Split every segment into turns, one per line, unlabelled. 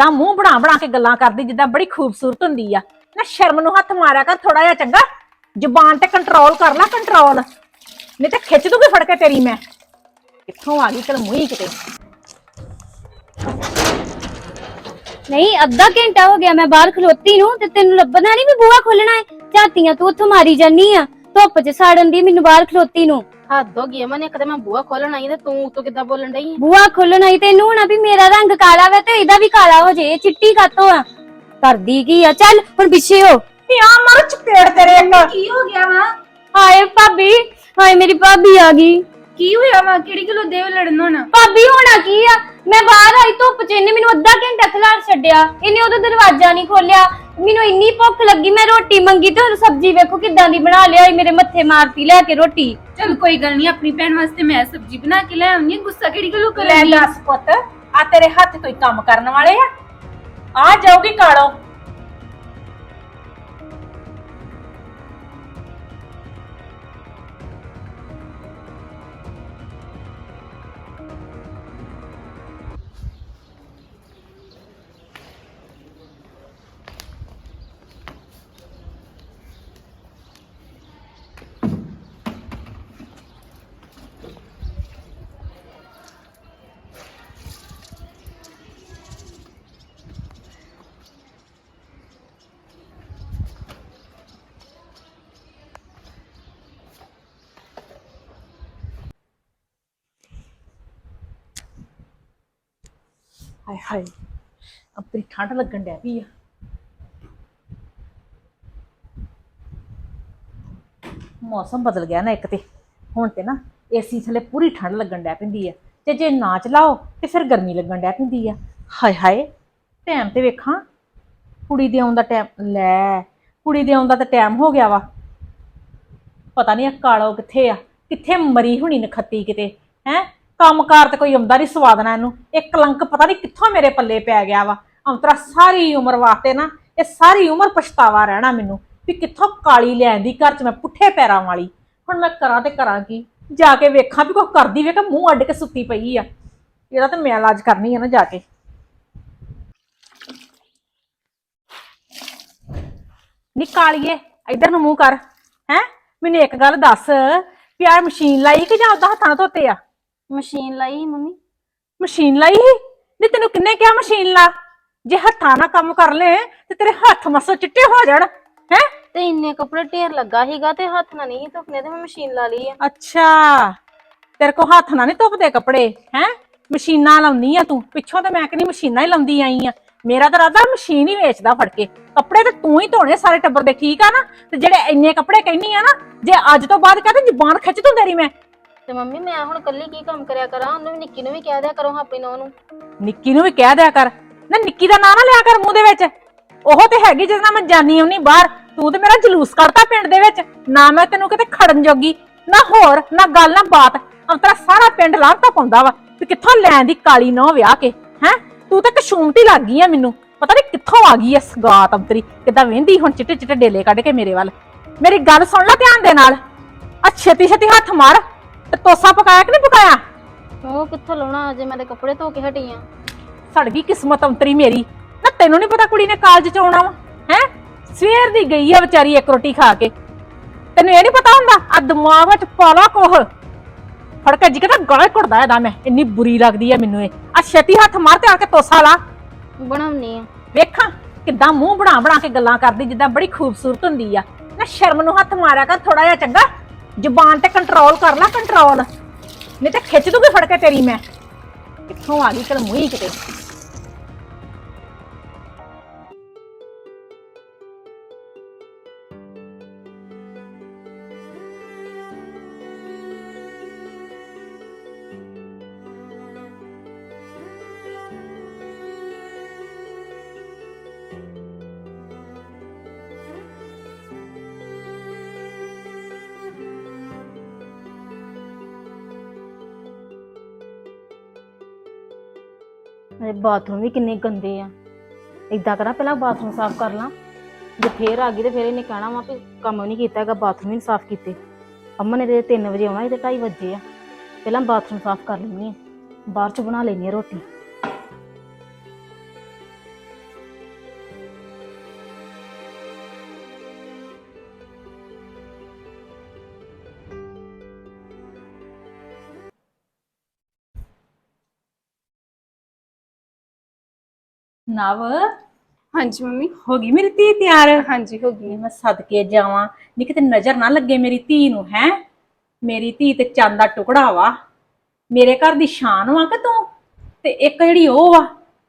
ਕਿੱਦਾਂ ਮੂੰਹ ਬਣਾ ਬਣਾ ਕੇ ਗੱਲਾਂ ਕਰਦੀ, ਜਿੱਦਾਂ ਬੜੀ ਖੂਬਸੂਰਤ ਹੁੰਦੀ ਆ। ਨਾ ਸ਼ਰਮ ਨੂੰ ਹੱਥ ਮਾਰਿਆ ਕਰ ਥੋੜਾ ਜਿਹਾ ਚੰਗਾ। ਜ਼ੁਬਾਨ ਤੇ ਕੰਟਰੋਲ ਕਰ ਲੈ ਕੰਟਰੋਲ ਨਹੀਂ ਤੇ ਖਿੱਚ ਦੂਗੀ ਫੜ ਕੇ ਤੇਰੀ ਮੈਂ। ਕਿੱਥੋਂ ਆ ਗਈ ਤੇਰੇ ਮੂੰਹ ਕਿਤੇ।
ਨਹੀਂ, ਅੱਧਾ ਘੰਟਾ ਹੋ ਗਿਆ, ਮੈਂ ਬਾਹਰ ਖਲੋਤੀ ਨੂੰ ਤੇ ਤੈਨੂੰ ਲੱਭਣਾ ਨਹੀਂ ਵੀ ਬੂਹਾ ਖੋਲਣਾ ਹੈ ਝਾਤੀਆਂ ਤੂੰ ਉੱਥੋਂ ਮਾਰੀ ਜਾਨੀ ਆ, ਧੁੱਪ 'ਚ ਸਾੜਨ ਦੀ ਮੈਨੂੰ ਬਾਹਰ ਖਲੋਤੀ ਨੂੰ।
ਹੱਦ ਹੋ ਗਈ ਮਨੇ ਕਦੇ ਮੈਂ ਬੂਆ ਖੋਲਣ ਆਈ ਤੇ ਤੂੰ ਉਤੋਂ ਕਿੱਦਾਂ ਬੋਲਣ ਡਈ ਆਂ?
ਬੂਹਾ ਖੋਲਣਾ ਹੀ ਤੈਨੂੰ ਹੋਣਾ ਵੀ ਮੇਰਾ ਰੰਗ ਕਾਲਾ ਵੇ ਤੇ ਇਹਦਾ ਵੀ ਕਾਲਾ ਹੋ ਜੇ ਇਹ ਚਿੱਟੀ ਕਾਤੋਂ ਆ ਕਰਦੀ ਕੀ ਆ? ਚੱਲ ਹੁਣ ਪਿੱਛੇ ਹੋ।
ਨੀ ਆ ਮਾਰ ਚਪੇੜ ਤੇਰੇ ਇੱਕ।
ਕੀ ਹੋ ਗਿਆ ਵਾ?
ਹਾਏ ਭਾਬੀ ਹਾਏ ਮੇਰੀ ਭਾਬੀ ਆ ਗਈ।
ਕੀ ਹੋਇਆ ਵਾ? ਕਿਹੜੀ ਗੱਲੋਂ ਦੇਵ ਲੜਨ ਹੁਣ?
ਭਾਬੀ ਹੋਣਾ ਕੀ ਆ? ਮੈਂ ਬਾਹਰ ਆਈ ਧੁੱਪ 'ਚ ਇਹਨੇ ਮੈਨੂੰ ਅੱਧਾ ਘੰਟਾ ਖਿਲਾਰ ਛੱਡਿਆ। ਇਹਨੇ ਉਹਦਾ ਦਰਵਾਜ਼ਾ ਨਹੀਂ ਖੋਲਿਆ ਮੈਨੂੰ ਇੰਨੀ ਭੁੱਖ ਲੱਗੀ ਮੈਂ ਰੋਟੀ ਮੰਗੀ ਤੇ ਹੁਣ ਸਬਜ਼ੀ ਵੇਖੋ ਕਿੱਦਾਂ ਦੀ ਬਣਾ ਲਿਆ ਈ ਮੇਰੇ ਮੱਥੇ ਮਾਰਤੀ ਲੈ ਕੇ ਰੋਟੀ।
ਚਲ ਕੋਈ ਗੱਲ ਨਹੀਂ ਆਪਣੀ ਭੈਣ ਵਾਸਤੇ ਮੈਂ ਸਬਜ਼ੀ ਬਣਾ ਕੇ ਲੈ ਆਉਂਗੀ ਗੁੱਸਾ ਕਿਹੜੀ ਗੱਲੋਂ
ਲੈ
ਕਰਨੀ
ਦੱਸ ਪੁੱਤ ਆ ਤੇਰੇ ਹੱਥ ਕੋਈ ਕੰਮ ਕਰਨ ਵਾਲੇ ਆ। ਆ ਜਾਊਗੀ ਕਾਲੋ। ਹਾਏ ਹਾਏ, ਆਪਣੀ ਠੰਡ ਲੱਗਣ ਡੈ ਪਈ ਆ। ਮੌਸਮ ਬਦਲ ਗਿਆ ਨਾ ਇੱਕ ਤੇ। ਹੁਣ ਤੇ ਨਾ ਏਸੀ ਥੱਲੇ ਪੂਰੀ ਠੰਡ ਲੱਗਣ ਡੈ ਪੈਂਦੀ ਆ। ਤੇ ਜੇ ਨਾ ਚਲਾਓ ਤੇ ਫਿਰ ਗਰਮੀ ਲੱਗਣ ਡੈ ਪੈਂਦੀ ਆ। ਹਾਏ ਹਾਏ ਟਾਈਮ ਤੇ ਵੇਖਾਂ। ਕੁੜੀ ਦੇ ਆਉਣ ਦਾ ਟਾਈਮ ਲੈ, ਕੁੜੀ ਦੇ ਆਉਣ ਦਾ ਤਾਂ ਟਾਈਮ ਹੋ ਗਿਆ ਵਾ। ਪਤਾ ਨਹੀਂ ਆ ਕਾਲੋ ਕਿੱਥੇ ਆ, ਕਿੱਥੇ ਮਰੀ ਹੋਣੀ ਨਖੱਤੀ ਕਿਤੇ, ਹੈ? ਕੰਮਕਾਰ ਤੇ ਕੋਈ ਆਉਂਦਾ ਨਹੀਂ ਸਵਾਦ ਨਾ ਇਹਨੂੰ। ਇਹ ਕਲੰਕ ਪਤਾ ਨਹੀਂ ਕਿੱਥੋਂ ਮੇਰੇ ਪੱਲੇ ਪੈ ਗਿਆ ਵਾ। ਅੰਤਰਾ ਸਾਰੀ ਉਮਰ ਵਾਸਤੇ ਨਾ, ਇਹ ਸਾਰੀ ਉਮਰ ਪਛਤਾਵਾ ਰਹਿਣਾ ਮੈਨੂੰ ਵੀ ਕਿੱਥੋਂ ਕਾਲੀ ਲੈਂਦੀ ਘਰ 'ਚ ਮੈਂ ਪੁੱਠੇ ਪੈਰਾਂ ਵਾਲੀ। ਹੁਣ ਮੈਂ ਕਰਾਂ ਤੇ ਕਰਾਂ ਕੀ? ਜਾ ਕੇ ਵੇਖਾਂ ਵੀ ਕੋਈ ਕਰਦੀ ਵੇ ਕਿ ਮੂੰਹ ਅੱਡ ਕੇ ਸੁੱਤੀ ਪਈ ਆ। ਇਹਦਾ ਤਾਂ ਮੈਂ ਇਲਾਜ ਕਰਨੀ ਆ ਨਾ ਜਾ ਕੇ। ਨੀ ਕਾਲੀਏ, ਇੱਧਰ ਨੂੰ ਮੂੰਹ ਕਰ। ਹੈ? ਮੈਨੂੰ ਇੱਕ ਗੱਲ ਦੱਸ, ਵੀ ਆਹ ਮਸ਼ੀਨ ਲਾਈ ਕਿ ਜਾਂ ਉਹਦਾ ਹੱਥਾਂ ਨਾਲ ਧੋਤੇ ਆ?
ਮਸ਼ੀਨ ਲਾਈ ਮੰਮੀ।
ਮਸ਼ੀਨ ਲਾਈ ਸੀ? ਨੀ ਤੈਨੂੰ ਕਿੰਨੇ ਕਿਹਾ ਮਸ਼ੀਨ ਲਾ? ਜੇ ਹੱਥਾਂ ਨਾਲ ਕੰਮ ਕਰ ਲੈ ਤੇ ਤੇਰੇ ਹੱਥ ਮਸੋ ਚਿੱਟੇ ਹੋ ਜਾਣ ਹੈ?
ਤੇ ਇੰਨੇ ਕੱਪੜੇ ਢੇਰ ਲੱਗਾ ਸੀਗਾ ਤੇ ਹੱਥ ਨਾਲ ਨਹੀਂ ਧੁੱਪਨੇ ਤੇ ਮੈਂ ਮਸ਼ੀਨ ਲਾ ਲਈ ਆ।
ਅੱਛਾ। ਤੇਰੇ ਕੋ ਹੱਥ ਨਾਲ ਨਹੀਂ ਧੁੱਪਦੇ ਕੱਪੜੇ ਹੈ? ਮਸ਼ੀਨਾਂ ਲਾਉਣੀ ਆ ਤੂੰ। ਪਿੱਛੋਂ ਤੇ ਮੈਂ ਕਹਿੰਦੀ ਮਸ਼ੀਨਾਂ ਹੀ ਲਾਉਂਦੀ ਆਈ ਆ। ਮੇਰਾ ਤਾਂ ਰਾਦਾ ਮਸ਼ੀਨ ਹੀ ਵੇਚਦਾ ਫੜ ਕੇ। ਕੱਪੜੇ ਤੇ ਤੂੰ ਹੀ ਧੋਣੇ ਸਾਰੇ ਟੱਬਰ ਦੇ ਠੀਕ ਆ ਨਾ? ਤੇ ਜਿਹੜੇ ਇੰਨੇ ਕੱਪੜੇ ਕਹਿੰਨੀ ਆ ਨਾ ਜੇ ਅੱਜ ਤੋਂ ਬਾਅਦ ਕਹਤੇ ਜ਼ੁਬਾਨ ਖਿੱਚ ਦੂੰ ਤੇਰੀ ਮੈਂ
ਤੇ ਮੰਮੀ ਮੈਂ ਹੁਣ ਕੱਲੀ ਕੀ ਕੰਮ ਕਰਿਆ ਕਰਾਂ? ਉਹਨੂੰ ਵੀ ਨਿੱਕੀ ਨੂੰ ਵੀ ਕਹਿ ਦਿਆ ਕਰੋ ਆਪਣੀ ਨੌਂ ਨੂੰ।
ਨਿੱਕੀ ਨੂੰ ਵੀ ਕਹਿ ਦਿਆ ਕਰ। ਨਾ ਨਿੱਕੀ ਦਾ ਨਾਂ ਨਾ ਲਿਆ ਕਰ ਮੂੰਹ ਦੇ ਵਿੱਚ। ਉਹ ਤੇ ਹੈਗੀ ਜਿਹਦੇ ਨਾਲ ਮੈਂ ਜਾਨੀ ਆਉਣੀ ਬਾਹਰ। ਤੂੰ ਤੇ ਮੇਰਾ ਜਲੂਸ ਕੱਢਤਾ ਪਿੰਡ ਦੇ ਵਿੱਚ। ਨਾ ਮੈਂ ਤੈਨੂੰ ਕਿਤੇ ਖੜਨ ਜੋਗੀ, ਨਾ ਹੋਰ, ਨਾ ਗੱਲ, ਨਾ ਬਾਤ। ਅੰਤਰਾ ਸਾਰਾ ਪਿੰਡ ਲਾਂਤਾ ਪਾਉਂਦਾ ਵਾ ਵੀ ਕਿੱਥੋਂ ਲੈਣ ਦੀ ਕਾਲੀ ਨੌ ਵਿਆਹ ਕੇ, ਹੈ? ਤੂੰ ਤੇ ਕਸ਼ੂਮਤੀ ਲੱਗ ਗਈ ਆ ਮੈਨੂੰ। ਪਤਾ ਨਹੀਂ ਕਿੱਥੋਂ ਆ ਗਈ ਐ ਸਗਾਤ ਅੰਤਰੀ। ਕਿਦਾਂ ਵਹਿੰਦੀ ਹੁਣ ਚਿੱਟੇ ਚਿੱਟੇ ਡੇਲੇ ਕੱਢ ਕੇ ਮੇਰੇ ਵੱਲ। ਮੇਰੀ ਗੱਲ ਸੁਣ ਲੈ ਧਿਆਨ ਦੇ ਨਾਲ। ਆ ਛੇਤੀ ਛੇਤੀ ਹੱਥ ਮਾਰ। ਤੇ ਤੋਸਾ ਪਕਾਇਆ ਕਿ ਨਹੀਂ ਪਕਾਇਆ?
ਉਹ ਕਿੱਥੋਂ ਲਾਉਣਾ ਅਜੇ? ਮੈਂ ਤੇ ਕੱਪੜੇ ਧੋ ਕੇ ਹਟੀ ਆ।
ਸੜ ਗਈ ਕਿਸਮਤ ਅੰਤਰੀ ਮੇਰੀ। ਨਾ ਤੈਨੂੰ ਨਹੀਂ ਪਤਾ ਕੁੜੀ ਨੇ ਕਾਲਜ ਚ ਆਉਣਾ ਵਾ ਹੈ? ਸਵੇਰ ਦੀ ਗਈ ਆ ਵਿਚਾਰੀ ਇੱਕ ਰੋਟੀ ਖਾ ਕੇ। ਤੈਨੂੰ ਇਹ ਨਹੀਂ ਪਤਾ ਹੁੰਦਾ ਆ ਦਿਮਾਗ ਵਿੱਚ ਪਾਲਾ ਕੋਹ ਫੜ ਕੇ ਜੀ ਕਹਿੰਦਾ ਗਾਲ ਘੁੱਟਦਾ ਇਹਦਾ ਮੈਂ। ਇੰਨੀ ਬੁਰੀ ਲੱਗਦੀ ਆ ਮੈਨੂੰ ਇਹ। ਆ ਛੇਤੀ ਹੱਥ ਮਾਰ ਤੇ ਆ ਕੇ ਤੋਸਾ ਲਾ।
ਬਣਾਉਣੀ ਆ।
ਵੇਖਾਂ ਕਿੱਦਾਂ ਮੂੰਹ ਬਣਾ ਬਣਾ ਕੇ ਗੱਲਾਂ ਕਰਦੀ ਜਿੱਦਾਂ ਬੜੀ ਖੂਬਸੂਰਤ ਹੁੰਦੀ ਆ। ਨਾ ਸ਼ਰਮ ਨੂੰ ਹੱਥ ਮਾਰਿਆ ਕਰ ਥੋੜਾ ਜਿਹਾ ਚੰਗਾ। ਜ਼ੁਬਾਨ ਤੇ ਕੰਟਰੋਲ ਕਰ ਲੈ ਕੰਟਰੋਲ ਨਹੀਂ ਤੇ ਖਿੱਚ ਦੂਗੀ ਫੜ ਕੇ ਤੇਰੀ ਮੈਂ। ਕਿੱਥੋਂ ਆ ਗਈ ਤੇਰੇ ਮੂੰਹ ਕਿਤੇ?
ਮੇਰੇ ਬਾਥਰੂਮ ਵੀ ਕਿੰਨੇ ਗੰਦੇ ਆ। ਇਦਾਂ ਕਰਾਂ, ਪਹਿਲਾਂ ਬਾਥਰੂਮ ਸਾਫ਼ ਕਰ ਲਾਂ। ਜੇ ਫੇਰ ਆ ਗਈ ਤੇ ਫੇਰ ਇਹਨੇ ਕਹਿਣਾ ਵਾ ਵੀ ਕੰਮ ਨਹੀਂ ਕੀਤਾ ਹੈਗਾ, ਬਾਥਰੂਮ ਹੀ ਨਹੀਂ ਸਾਫ਼ ਕੀਤੇ। ਅੰਮਾ ਨੇ ਤੇ 3 ਵਜੇ ਆਉਣਾ ਇਹ ਤੇ 2:30 ਵਜੇ ਆ। ਪਹਿਲਾਂ ਬਾਥਰੂਮ ਸਾਫ਼ ਕਰ ਲੈਣੀ ਆ। ਬਾਹਰ ਚ ਬਣਾ ਲੈਣੀ ਆ ਰੋਟੀ।
ਨਵ?
ਹਾਂਜੀ ਮੰਮੀ।
ਹੋ ਗਈ ਮੇਰੀ ਧੀ ਤਿਆਰ?
ਹਾਂਜੀ ਹੋ ਗਈ।
ਮੈਂ ਸਦਕੇ ਜਾਵਾਂ। ਨਹੀਂ ਕਿਤੇ ਨਜ਼ਰ ਨਾ ਲੱਗੇ ਮੇਰੀ ਧੀ ਨੂੰ ਹੈ? ਮੇਰੀ ਧੀ ਤੇ ਚੰਦ ਦਾ ਟੁਕੜਾ ਵਾ। ਮੇਰੇ ਘਰ ਦੀ ਸ਼ਾਨ ਵਾ ਕਿ ਤੂੰ? ਤੇ ਇੱਕ ਜਿਹੜੀ ਉਹ ਵਾ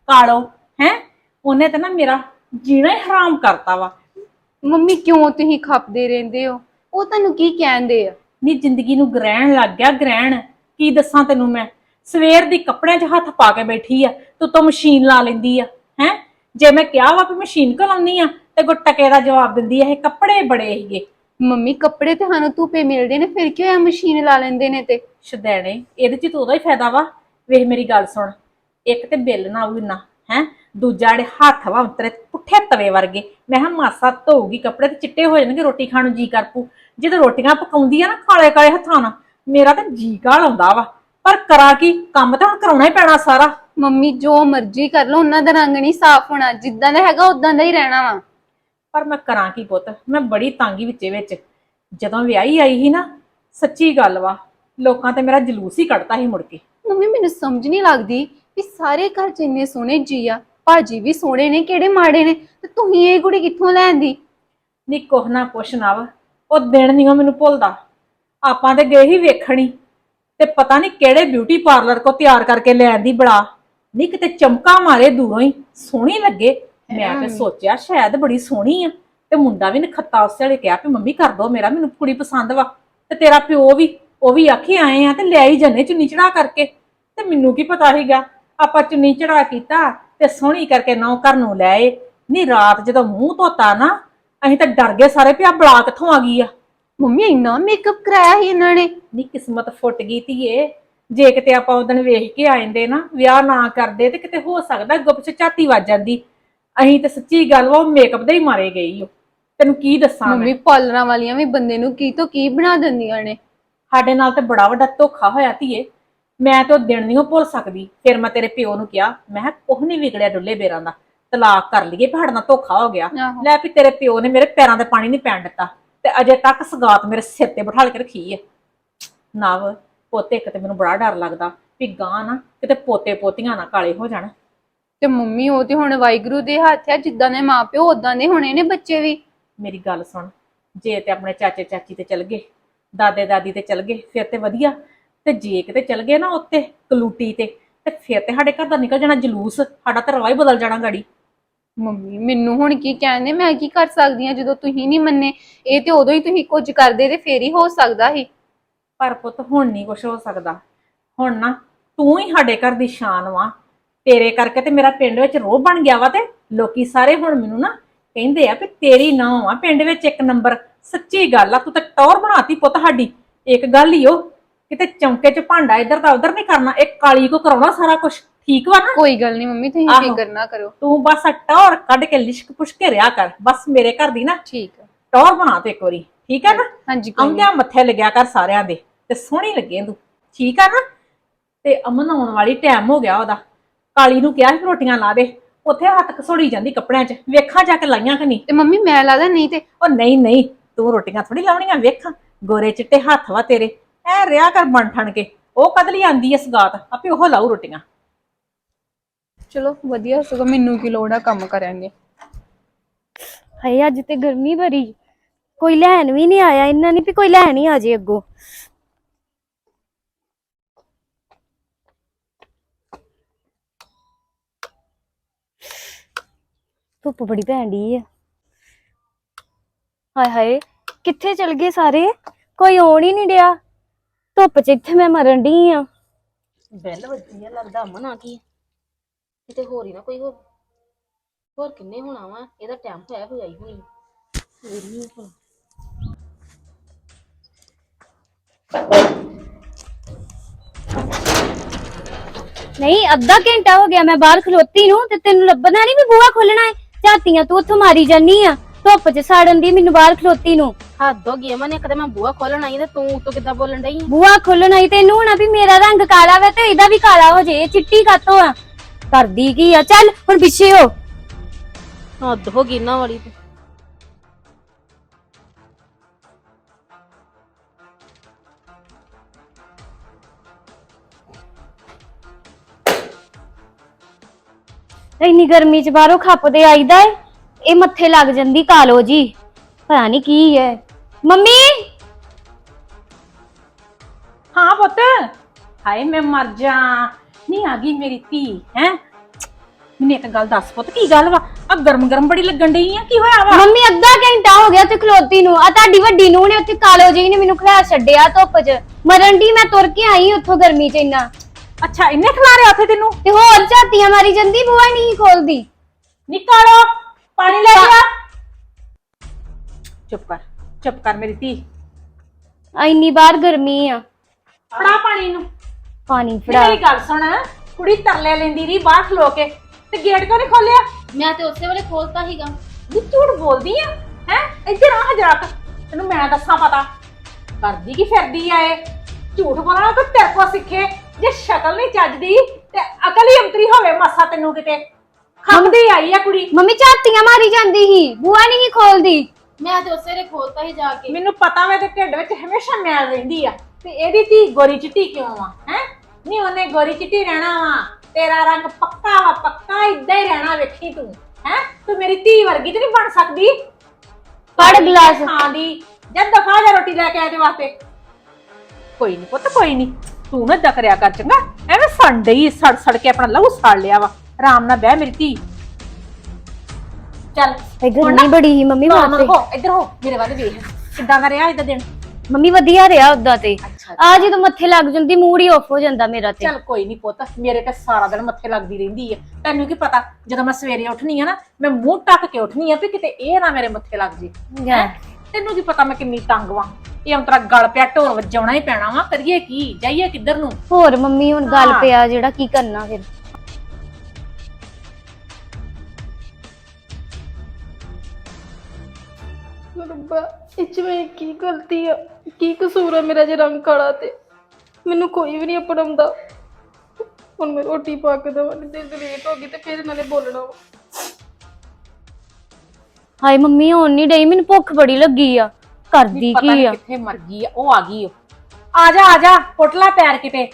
ਕਾਲੋ ਹੈ? ਉਹਨੇ ਤਾਂ ਨਾ ਮੇਰਾ ਜੀਣਾ ਹੀ ਹਰਾਮ ਕਰਤਾ ਵਾ।
ਮੰਮੀ ਕਿਉਂ ਤੁਸੀਂ ਖਪਦੇ ਰਹਿੰਦੇ ਹੋ? ਉਹ ਤੁਹਾਨੂੰ ਕੀ ਕਹਿੰਦੇ ਆ?
ਨੀ ਜ਼ਿੰਦਗੀ ਨੂੰ ਗ੍ਰਹਿਣ ਲੱਗ ਗਿਆ ਗ੍ਰਹਿਣ। ਕੀ ਦੱਸਾਂ ਤੈਨੂੰ ਮੈਂ? ਸਵੇਰ ਦੀ ਕੱਪੜਿਆਂ 'ਚ ਹੱਥ ਪਾ ਕੇ ਬੈਠੀ ਆ ਤੂੰ ਤਾਂ ਮਸ਼ੀਨ ਲਾ ਲੈਂਦੀ ਆ। ਹੈ? ਜੇ ਮੈਂ ਕਿਹਾ ਵਾ ਵੀ ਮਸ਼ੀਨ ਕਿਉਂ ਲਾਉਂਦੀ ਆ ਤੇ ਕੋ ਟਕੇ ਦਾ ਜਵਾਬ ਦਿੰਦੀ ਆ ਇਹ ਕੱਪੜੇ ਬੜੇ ਹੀਗੇ
ਮੰਮੀ ਕੱਪੜੇ ਤੇ ਸਾਨੂੰ ਧੁੱਪੇ ਮਿਲਦੇ ਨੇ ਫਿਰ ਕਿਉਂ ਇਹ ਮਸ਼ੀਨ ਲਾ ਲੈਂਦੇ ਨੇ ਤੇ?
ਸ਼ਦੈਣੇ ਇਹਦੇ 'ਚ ਤਾਂ ਉਹਦਾ ਹੀ ਫਾਇਦਾ ਵਾ। ਵੇਖ ਮੇਰੀ ਗੱਲ ਸੁਣ ਇੱਕ ਤੇ ਬਿੱਲ ਨਾ ਆਊ ਇੰਨਾ ਹੈ? ਦੂਜਾ ਜਿਹੜੇ ਹੱਥ ਵਾ ਉਤਰੇ ਪੁੱਠੇ ਤਵੇ ਵਰਗੇ ਮੈਂ ਕਿਹਾ ਮਾਸਾ ਧੋਊਗੀ ਕੱਪੜੇ ਤੇ ਚਿੱਟੇ ਹੋ ਜਾਣਗੇ ਰੋਟੀ ਖਾਣ ਨੂੰ ਜੀ ਕਰਪੂ ਜਦੋਂ ਰੋਟੀਆਂ ਪਕਾਉਂਦੀ ਆ ਨਾ ਕਾਲੇ ਕਾਲੇ ਹੱਥਾਂ ਨਾਲ ਮੇਰਾ ਤਾਂ ਜੀ ਕਾਲ ਆਉਂਦਾ ਵਾ। ਪਰ ਕਰਾਂ ਕੀ? ਕੰਮ ਤਾਂ ਹੁਣ ਕਰਾਉਣਾ ਹੀ ਪੈਣਾ ਸਾਰਾ।
ਮੰਮੀ ਜੋ ਮਰਜ਼ੀ ਕਰ ਲਓ ਉਹਨਾਂ ਦਾ ਰੰਗ ਨਹੀਂ ਸਾਫ਼ ਹੋਣਾ ਜਿੱਦਾਂ ਦਾ ਹੈਗਾ ਉਦਾਂ ਦਾ ਹੀ ਰਹਿਣਾ ਵਾ।
ਪਰ ਮੈਂ ਕਰਾਂ ਕੀ ਪੁੱਤ? ਮੈਂ ਬੜੀ ਤੰਗੀ ਵਿੱਚੇ ਵਿੱਚ। ਜਦੋਂ ਵਿਆਹੀ ਆਈ ਸੀ ਨਾ ਸੱਚੀ ਗੱਲ ਵਾ ਲੋਕਾਂ ਤੇ ਮੇਰਾ ਜਲੂਸ ਹੀ ਕੱਢਤਾ ਸੀ ਮੁੜ ਕੇ।
ਮੰਮੀ ਮੈਨੂੰ ਸਮਝ ਨਹੀਂ ਲੱਗਦੀ ਵੀ ਸਾਰੇ ਘਰ ਚ ਇੰਨੇ ਸੋਹਣੇ ਜੀ ਆ ਭਾਜੀ ਵੀ ਸੋਹਣੇ ਨੇ ਕਿਹੜੇ ਮਾੜੇ ਨੇ ਤੇ ਤੁਸੀਂ ਇਹ ਕੁੜੀ ਕਿੱਥੋਂ ਲੈਂਦੀ
ਨੀ ਕੁਛ ਨਾ ਕੁਛ ਨਾ ਵਾ ਉਹ ਦਿਨ ਨਹੀਂ ਉਹ ਮੈਨੂੰ ਭੁੱਲਦਾ। ਆਪਾਂ ਤੇ ਗਏ ਹੀ ਵੇਖਣੀ ਤੇ ਪਤਾ ਨਹੀਂ ਕਿਹੜੇ ਬਿਊਟੀ ਪਾਰਲਰ ਕੋ ਤਿਆਰ ਕਰਕੇ ਲੈ ਆਂਦੀ ਬੜਾ। ਨੀ ਕਿਤੇ ਚਮਕਾ ਮਾਰੇ ਦੂਰੋਂ ਹੀ ਸੋਹਣੀ ਲੱਗੇ। ਮੈਂ ਤੇ ਸੋਚਿਆ ਸ਼ਾਇਦ ਬੜੀ ਸੋਹਣੀ ਆ ਤੇ ਮੁੰਡਾ ਵੀ ਨਖੱਤਾ ਉਸ ਵੇਲੇ ਕਿਹਾ ਵੀ ਮੰਮੀ ਕਰ ਦੋ ਮੇਰਾ ਮੈਨੂੰ ਕੁੜੀ ਪਸੰਦ ਵਾ। ਤੇ ਤੇਰਾ ਪਿਓ ਵੀ ਉਹ ਵੀ ਆਖੀ ਆਏ ਆ ਤੇ ਲੈ ਹੀ ਜੰਨੇ ਚੁੰਨੀ ਚੜਾ ਕਰਕੇ। ਤੇ ਮੈਨੂੰ ਕੀ ਪਤਾ ਸੀਗਾ ਆਪਾਂ ਚੁੰਨੀ ਚੜਾ ਕੀਤਾ ਤੇ ਸੋਹਣੀ ਕਰਕੇ ਨੌ ਘਰ ਨੂੰ ਲੈ ਆਏ। ਨੀ ਰਾਤ ਜਦੋਂ ਮੂੰਹ ਧੋਤਾ ਨਾ ਅਸੀਂ ਤਾਂ ਡਰ ਗਏ ਸਾਰੇ ਵੀ ਆ ਬਲਾ ਕਿੱਥੋਂ ਆ ਗਈ ਆ।
ਮੰਮੀ ਇੰਨਾ ਮੇਕਅਪ ਕਰਾਇਆ ਸੀ ਇਹਨਾਂ ਨੇ।
ਨੀ ਕਿਸਮਤ ਫੁੱਟ ਗਈ ਧੀਏ। ਜੇ ਕਿਤੇ ਆਪਾਂ ਉਹਦਨ ਵੇਖ ਕੇ ਆਇੰਦੇ ਨਾ ਵਿਆਹ ਨਾ ਕਰਦੇ ਤੇ ਕਿਤੇ ਹੋ ਸਕਦਾ ਗੁੱਪ ਚ ਝਾਤੀ ਵੱਜ ਜਾਂਦੀ। ਅਸੀਂ ਤੇ ਸੱਚੀ ਗੱਲ ਵਾ ਮੇਕਅਪ ਦੇ ਹੀ ਮਾਰੇ ਗਈ ਓ। ਤੈਨੂੰ ਕੀ ਦੱਸਾਂ ਮੈਂ?
ਮੰਮੀ ਪਾਰਲਰਾਂ ਵਾਲੀਆਂ ਵੀ ਬੰਦੇ ਨੂੰ ਕੀ ਤੋਂ ਕੀ ਬਣਾ ਦਿੰਦੀਆਂ ਨੇ?
ਸਾਡੇ ਨਾਲ ਤੇ ਬੜਾ ਵੱਡਾ ਧੋਖਾ ਹੋਇਆ ਧੀਏ। ਮੈਂ ਤੇ ਉਹ ਦਿਨ ਨਹੀਂ ਭੁੱਲ ਸਕਦੀ। ਫਿਰ ਮੈਂ ਤੇਰੇ ਪਿਓ ਨੂੰ ਕਿਹਾ ਮੈਂ ਕਿਹਾ ਕੁਛ ਨਹੀਂ ਵਿਗੜਿਆ ਡੁੱਲੇ ਬੇਰਾਂ ਦਾ। ਤਲਾਕ ਕਰ ਲਈਏ ਵੀ ਸਾਡੇ ਨਾਲ ਧੋਖਾ ਹੋ ਗਿਆ।
ਆਹੋ।
ਲੈ ਵੀ ਤੇਰੇ ਪਿਓ ਨੇ ਮੇਰੇ ਪੈਰਾਂ ਤੇ ਪਾਣੀ ਨਹੀਂ ਪੈਣ ਦਿੱਤਾ। ਤੇ ਅਜੇ ਤੱਕ ਸਗਾਤ ਮੇਰੇ ਸਿਰ ਤੇ ਬਿਠਾ ਕੇ ਰੱਖੀ ਹੈ ਨਵ ਪੋਤੇ ਇੱਕ ਤੇ ਮੈਨੂੰ ਬੜਾ ਡਰ ਲੱਗਦਾ ਵੀ ਗਾਂ ਨਾ ਕਿਤੇ ਪੋਤੇ ਪੋਤੀਆਂ ਨਾ ਕਾਲੇ ਹੋ ਜਾਣ।
ਤੇ ਮੰਮੀ ਉਹ ਤੇ ਹੁਣ ਵਾਹਿਗੁਰੂ ਦੇ ਹੱਥ ਆ ਜਿੱਦਾਂ ਦੇ ਮਾਪਿਓ ਉਦਾਂ ਦੇ ਹੋਣੇ ਨੇ ਬੱਚੇ ਵੀ।
ਮੇਰੀ ਗੱਲ ਸੁਣ ਜੇ ਤੇ ਆਪਣੇ ਚਾਚੇ ਚਾਚੀ ਤੇ ਚਲ ਗਏ ਦਾਦੇ ਦਾਦੀ ਤੇ ਚਲ ਗਏ ਫਿਰ ਤੇ ਵਧੀਆ। ਤੇ ਜੇ ਕਿਤੇ ਚਲ ਗਏ ਨਾ ਉੱਤੇ ਕਲੂਟੀ ਤੇ ਤੇ ਫਿਰ ਤੇ ਸਾਡੇ ਘਰ ਦਾ ਨਿਕਲ ਜਾਣਾ ਜਲੂਸ ਸਾਡਾ ਤਾਂ ਰਵਾ ਹੀ ਬਦਲ ਜਾਣਾ ਗਾੜੀ।
ਮੰਮੀ ਮੈਨੂੰ ਹੁਣ ਕੀ ਕਹਿੰਦੇ ਮੈਂ ਕੀ ਕਰ ਸਕਦੀ ਆ ਜਦੋਂ ਤੁਸੀਂ ਨਹੀਂ ਮੰਨੇ? ਇਹ ਤੇ ਉਦੋਂ ਹੀ ਤੁਸੀਂ ਕੁਝ ਕਰਦੇ ਤੇ ਫੇਰ ਹੀ ਹੋ ਸਕਦਾ ਸੀ।
ਪਰ ਪੁੱਤ ਹੁਣ ਨਹੀਂ ਕੁਝ ਹੋ ਸਕਦਾ। ਹੁਣ ਨਾ ਤੂੰ ਹੀ ਸਾਡੇ ਘਰ ਦੀ ਸ਼ਾਨ ਵਾ। ਤੇਰੇ ਕਰਕੇ ਤੇ ਮੇਰਾ ਪਿੰਡ ਵਿੱਚ ਰੋਹ ਬਣ ਗਿਆ ਵਾ ਤੇ ਲੋਕੀ ਸਾਰੇ ਹੁਣ ਮੈਨੂੰ ਨਾ ਕਹਿੰਦੇ ਆ ਵੀ ਤੇਰੀ ਨਾਂ ਆ ਪਿੰਡ ਵਿੱਚ ਇੱਕ ਨੰਬਰ। ਸੱਚੀ ਗੱਲ ਆ ਤੂੰ ਤਾਂ ਟੌਰ ਬਣਾਤੀ ਪੁੱਤ ਸਾਡੀ। ਇੱਕ ਗੱਲ ਹੀ ਉਹ ਕਿਤੇ ਚੌਂਕੇ 'ਚ ਭਾਂਡਾ ਇੱਧਰ ਦਾ ਉੱਧਰ ਨਹੀਂ ਕਰਨਾ ਇੱਕ ਕਾਲੀ ਕੋ ਕਰਾਉਣਾ ਸਾਰਾ ਕੁਝ ਠੀਕ ਵਾ ਨਾ?
ਕੋਈ ਗੱਲ ਨਹੀਂ ਮੰਮੀ ਤੁਸੀਂ
ਆਹੋ।
ਫਿਕਰ ਨਾ ਕਰੋ।
ਤੂੰ ਬਸ ਟੌਰ ਕੱਢ ਕੇ ਲਿਸ਼ਕ ਪੁਸ਼ਕ ਰਿਆ ਕਰ। ਬਸ ਮੇਰੇ ਘਰ ਦੀ ਨਾ
ਠੀਕ ਆ।
ਟੌਰ ਬਣਾ ਤੇ ਇੱਕ ਵਾਰੀ। ਠੀਕ ਹੈ ਨਾ?
ਹਾਂਜੀ ਕੋਈ ਨੀ।
ਆਉਂਦਿਆਂ ਮੱਥੇ ਲੱਗਿਆ ਕਰ ਸਾਰਿਆਂ ਦੇ। ਤੇ ਸੋਹਣੀ ਲੱਗੇ ਤੂੰ ਠੀਕ ਆ ਨਾ? ਤੇ ਅਮਨ ਆਉਣ ਵਾਲੀ ਟਾਈਮ ਹੋ ਗਿਆ ਉਹਦਾ। ਕਾਲੀ ਨੂੰ ਕਿਹਾ ਸੀ ਰੋਟੀਆਂ ਲਾ ਦੇ। ਉੱਥੇ ਹੱਥ ਘਸੋੜੀ ਜਾਂਦੀ ਕੱਪੜਿਆਂ 'ਚ। ਵੇਖਾਂ ਜਾ ਕੇ ਲਾਈਆਂ ਕਿ ਨਹੀਂ।
ਤੇ ਮੰਮੀ ਮੈਂ ਲੱਗਦਾ ਨਹੀਂ ਤੇ?
ਉਹ ਨਹੀਂ ਨਹੀਂ। ਤੂੰ ਰੋਟੀਆਂ ਥੋੜੀ ਲਾਉਣੀਆਂ ਵੇਖਾਂ। ਗੋਰੇ ਚਿੱਟੇ ਹੱਥ ਵਾ ਤੇਰੇ। ਐ ਰਿਆ ਕਰ ਬਣ ਠਣ ਕੇ। ਉਹ ਕਦਲੀ ਆਂਦੀ ਐ ਸਗਾਤ। ਆਪੇ ਉਹ ਲਾਊ ਰੋਟੀਆਂ।
ਚਲੋ ਵਧੀਆ ਸਗੋਂ ਮੈਨੂੰ ਕੀ ਲੋੜ ਆ ਕੰਮ ਕਰਾਂਗੇ
ਹਾਏ ਅੱਜ ਤੇ ਗਰਮੀ ਬੜੀ। ਕੋਈ ਲੈਣ ਵੀ ਨਹੀਂ ਆਇਆ। ਇੰਨਾ ਨਹੀਂ ਵੀ ਕੋਈ ਲੈਣ ਹੀ ਆ ਜੇ ਅੱਗੋਂ। ਧੁੱਪ ਬੜੀ ਭੈਣ ਡਈ ਆ। ਹਾਏ ਹਾਏ ਕਿੱਥੇ ਚਲ ਗਏ ਸਾਰੇ? ਕੋਈ ਆਉਣ ਹੀ ਨਹੀਂ ਡਿਆ। ਧੁੱਪ 'ਚ ਇੱਥੇ ਮੈਂ ਮਰਨ ਡਈ ਆ।
ਬੈਲ ਵੱਜੀ ਆ ਲੱਗਦਾ ਅਮਨ ਆ ਗਈ ਕਿਤੇ ਹੋਰ ਹੀ ਨਾ ਕੋਈ ਹੋ ਹੋਰ ਕਿੰਨੇ ਹੋਣਾ ਵਾ? ਇਹਦਾ ਟਾਈਮ ਹੋਇਆ ਹੋਇਆ ਹੀ ਹੋਣੀ।
ਨਹੀਂ ਅੱਧਾ ਘੰਟਾ ਹੋ ਗਿਆ ਮੈਂ ਬਾਹਰ ਖਲੋਤੀ ਨੂੰ ਤੇ ਤੈਨੂੰ ਲੱਭਦਾ ਨਹੀਂ ਵੀ ਬੂਹਾ ਖੋਲਣਾ ਹੈ। ਝਾਤੀਆਂ ਤੂੰ ਉੱਥੋਂ ਮਾਰੀ ਜਾਨੀ ਆ ਧੁੱਪ 'ਚ ਸਾੜਨ ਦੀ ਮੈਨੂੰ ਬਾਹਰ ਖਲੋਤੀ ਨੂੰ।
ਹੱਦ ਹੋ ਗਈ ਅਮਨ ਇੱਕ ਤੇ ਮੈਂ ਬੂਹਾ ਖੋਲਣ ਆਈ ਤੇ ਤੂੰ ਉੱਤੋਂ ਕਿੱਦਾਂ ਬੋਲਣ ਡਈ
ਬੂਹਾ ਖੋਲਣ ਆਈ ਤੈਨੂੰ ਹੋਣਾ ਵੀ ਮੇਰਾ ਰੰਗ ਕਾਲਾ ਵਾ ਤੇ ਇਹਦਾ ਵੀ ਕਾਲਾ ਹੋ ਜੇ ਇਹ ਚਿੱਟੀ ਕਾਤੋਂ ਆ। ਕਰਦੀ ਕੀ ਆ? ਚੱਲ ਹੁਣ ਪਿੱਛੇ ਹੋ।
ਹੱਦ ਹੋ ਗਈ ਇਹਨਾਂ ਵਾਲੀ ਤੇ।
ਇੰਨੀ ਗਰਮੀ ਚ ਬਾਹਰੋਂ ਖੱਪਦੇ ਆਈਦਾ ਏ। ਇਹ ਮੱਥੇ ਲੱਗ ਜਾਂਦੀ ਕਾਲੋ ਜੀ। ਪਤਾ ਨਹੀਂ ਕੀ ਹੈ ਮੰਮੀ!
ਹਾਂ ਪੁੱਤ। ਹਾਏ ਮੈਂ ਮਰ ਜਾ। ਨਹੀਂ ਆ ਗਈ ਮੇਰੀ ਧੀ ਹੈ? ਮੈਨੂੰ ਇੱਕ ਗੱਲ ਦੱਸ ਪੁੱਤ ਕੀ ਗੱਲ ਵਾ? ਆ ਗਰਮ ਗਰਮ ਬੜੀ ਲੱਗਣ ਡਈ ਆ ਕੀ ਹੋਇਆ ਵਾ?
ਮੰਮੀ ਅੱਧਾ ਘੰਟਾ ਹੋ ਗਿਆ ਤੇ ਖਲੋਤੀ ਨੂੰ। ਆ ਤੁਹਾਡੀ ਵੱਡੀ ਨੂੰ ਨੇ ਉੱਥੇ ਕਾਲੋ ਜੀ ਨੇ ਮੈਨੂੰ ਖਿਲਾ ਛੱਡਿਆ ਧੁੱਪ 'ਚ। ਮਰਨ ਦੀ ਮੈਂ ਤੁਰ ਕੇ ਆਈ ਉੱਥੋਂ ਗਰਮੀ 'ਚ ਇੰਨਾ।
ਅੱਛਾ ਇੰਨੇ ਖਿਲਾਰੇ ਉੱਥੇ ਤੈਨੂੰ?
ਤੇ ਹੋਰ ਝਾਤੀਆਂ ਮਾਰੀ ਜਾਂਦੀ ਬੂਆ ਹੀ ਨਹੀਂ ਖੋਲਦੀ।
ਨਿਕਾਲੋ ਪਾਣੀ ਲੈ ਜਾ। ਚੁੱਪ ਕਰ ਚੁੱਪ ਕਰ ਮੇਰੀ ਧੀ।
ਆ ਇੰਨੀ ਬਾਹਰ ਗਰਮੀ ਆ।
ਫੜਾ ਪਾਣੀ ਨੂੰ।
ਪਾਣੀ ਫੜਾ।
ਮੇਰੀ ਗੱਲ ਸੁਣ ਕੁੜੀ ਤਰਲੇ ਲੈਂਦੀ ਰਹੀ ਬਾਹਰ ਖਲੋ ਕੇ ਤੇ ਗੇਟ ਕਿਉਂ ਨਹੀਂ ਖੋਲਿਆ
ਮੈਂ ਤੇ ਉਸੇ ਵੇਲੇ ਖੋਲਤਾ ਸੀਗਾ।
ਨੀ ਝੂਠ ਬੋਲਦੀ ਆ ਹੈ? ਇੱਧਰ ਆ ਹਜਰਕ ਤੈਨੂੰ ਮੈਂ ਦੱਸਾਂ ਪਤਾ। ਕਰਦੀ ਕੀ ਫਿਰਦੀ ਆ ਇਹ? ਝੂਠ ਬੋਲਣਾ ਤਾਂ ਤੇਰੇ ਕੋਲ ਸਿੱਖੇ। ਜੇ ਸ਼ਕਲ ਨਹੀਂ ਚੱਜਦੀ ਤੇ ਅਕਲ ਹੀ ਅੰਤਰੀ ਹੋਵੇ ਮਾਸਾ ਤੈਨੂੰ ਕਿਤੇ। ਖੰਮਦੀ ਆਈ ਆ ਕੁੜੀ।
ਮੰਮੀ ਝਾਤੀਆਂ ਮਾਰੀ ਜਾਂਦੀ ਸੀ ਬੂਆ ਨਹੀਂ ਖੋਲਦੀ।
ਮੈਂ ਤੇ ਉਸੇ ਵੇਲੇ ਖੋਲਤਾ ਸੀ ਜਾ ਕੇ।
ਮੈਨੂੰ ਪਤਾ ਵਾ ਤੇ ਢਿੱਡ ਵਿੱਚ ਹਮੇਸ਼ਾ ਮੈਲ ਰਹਿੰਦੀ ਆ। ਤੇ ਇਹਦੀ ਧੀ ਗੋਰੀ ਚਿੱਟੀ ਕਿਉਂ ਆ ਹੈ? ਨਹੀਂ ਉਹਨੇ ਗੋਰੀ ਚਿੱਟੀ ਰਹਿਣਾ ਵਾ ਤੇਰਾ ਰੰਗ ਪੱਕਾ ਵਾ ਪੱਕਾ ਇਦਾਂ ਹੀ ਰਹਿਣਾ ਵੇਖੀ ਤੂੰ ਹੈ? ਤੂੰ ਮੇਰੀ ਧੀ ਵਰਗੀ ਤੇ ਨਹੀਂ ਬਣ ਸਕਦੀ।
ਫੜ ਗਲਾਸ।
ਹਾਂ ਦੀ ਜਦ ਦਫਾ ਜਾ ਰੋਟੀ ਲੈ ਕੇ ਆ ਤੇ ਵਾਸਤੇ। ਕੋਈ ਨਹੀਂ ਪੁੱਤ ਕੋਈ ਨਹੀਂ ਤੂੰ ਨਾ ਏਦਾਂ ਕਰਿਆ ਕਰ ਚੰਗਾ। ਐਵੇਂ ਸੰਡੇ ਹੀ ਸੜ ਸੜ ਕੇ ਆਪਣਾ ਲਹੂ ਸਾੜ ਲਿਆ ਵਾ। ਆਰਾਮ ਨਾਲ ਬਹਿ ਮੇਰੀ ਧੀ। ਚੱਲ
ਇਹ ਗਰਮੀ ਬੜੀ ਸੀ ਮੰਮੀ
ਮਾਮਾ
ਵਾਸਤੇ।
ਹੋ ਇੱਧਰ ਹੋ ਮੇਰੇ ਵੱਲ ਵੇਖ। ਕਿੱਦਾਂ ਦਾ ਰਿਹਾ ਇਹਦਾ ਦਿਨ?
ਮੰਮੀ ਵਧੀਆ ਰਿਹਾ ਉਦਾਂ ਤੇ।
ਅੱਛਾ
ਆ ਜਦੋਂ ਮੱਥੇ ਲੱਗ ਜਾਂਦੀ ਮੂਡ ਹੀ ਆਫ ਹੋ ਜਾਂਦਾ ਮੇਰਾ ਤੇ।
ਚੱਲ ਕੋਈ ਨਹੀਂ ਪੁੱਤ ਮੇਰੇ ਤੇ ਸਾਰਾ ਦਿਨ ਮੱਥੇ ਲੱਗਦੀ ਰਹਿੰਦੀ ਹੈ ਤੈਨੂੰ ਕੀ ਪਤਾ ਜਦੋਂ ਮੈਂ ਸਵੇਰੇ ਉੱਠਣੀ ਆ ਨਾ ਮੈਂ ਮੂੰਹ ਟੱਕ ਕੇ ਉੱਠਣੀ ਆ ਵੀ ਕਿਤੇ ਇਹ ਨਾ ਮੇਰੇ ਮੱਥੇ ਲੱਗ ਜੇ।
ਜਾ।
ਤੈਨੂੰ ਕੀ ਪਤਾ ਮੈਂ ਕਿੰਨੀ ਤੰਗ ਵਾਂ। ਇਹ ਅੰਤਰਾ ਗਲ ਪਿਆ ਢੋਲ ਵਜਾਉਣਾ ਹੀ ਪੈਣਾ ਵਾ ਕਰੀਏ ਕੀ ਜਾਈਏ ਕਿੱਧਰ ਨੂੰ?
ਹੋਰ ਮੰਮੀ ਹੁਣ ਗੱਲ
ਹਾਂ।
ਪਿਆ ਜਿਹੜਾ ਕੀ ਕਰਨਾ ਫਿਰ?
ਰੱਬਾ ਇਹ ਚ ਮੈਂ ਕੀ ਗਲਤੀ ਆ? ਕੀ ਕਸੂਰ ਆ ਮੇਰਾ ਜੇ ਰੰਗ ਕਾਲਾ ਤੇ? ਮੈਨੂੰ ਕੋਈ ਵੀ ਨਹੀਂ ਅਪਣਾਉਂਦਾ। ਹੁਣ ਮੈਂ ਰੋਟੀ ਪਾ ਕੇ ਦਵਾਂਗੀ ਤੇ ਲੇਟ ਹੋ ਗਈ ਤੇ ਫਿਰ ਨਾਲੇ ਬੋਲਣਾ ਵਾ।
ਹਾਏ ਮੰਮੀ ਹੁਣ ਨਹੀਂ ਡਈ ਮੈਨੂੰ ਭੁੱਖ ਬੜੀ ਲੱਗੀ ਆ। ਕਰਦੀ
ਪਤਾ
ਕੀ
ਨਹੀਂ
ਆ?
ਕਿੱਥੇ ਮਰ ਗਈ ਆ ਉਹ ਆ ਗਈ ਉਹ ਆ ਜਾ ਆ ਜਾ ਪੁੱਟਲਾ ਪੈਰ ਕਿਤੇ।